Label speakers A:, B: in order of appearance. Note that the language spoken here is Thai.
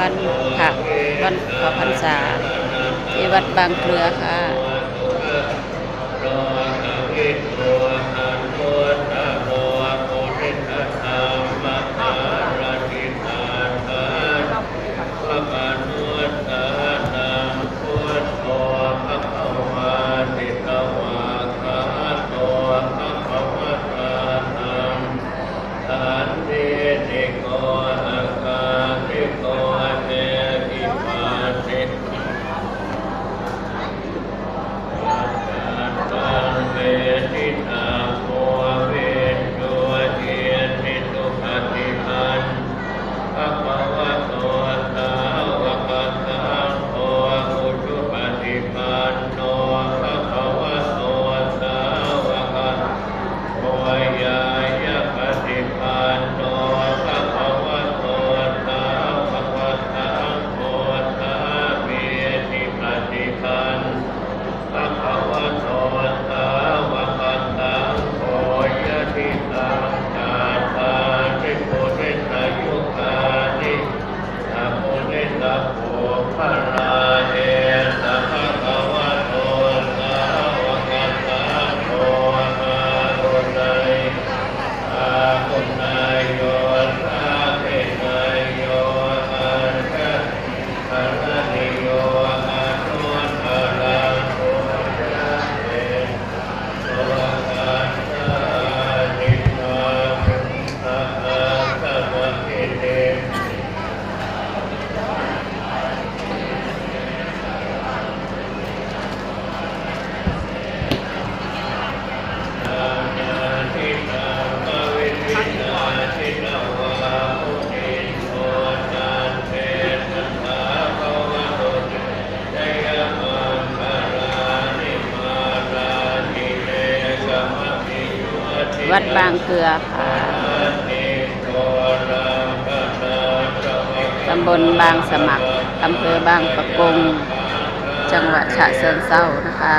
A: วัน
B: พระวันขอพรรษาที่วัดบางเกลือค่ะ วั
A: ดบางเกลือค่ะตำบลบางสมัครอำเภอบางปะกง จังหวัดฉะเชิงเทรานะคะ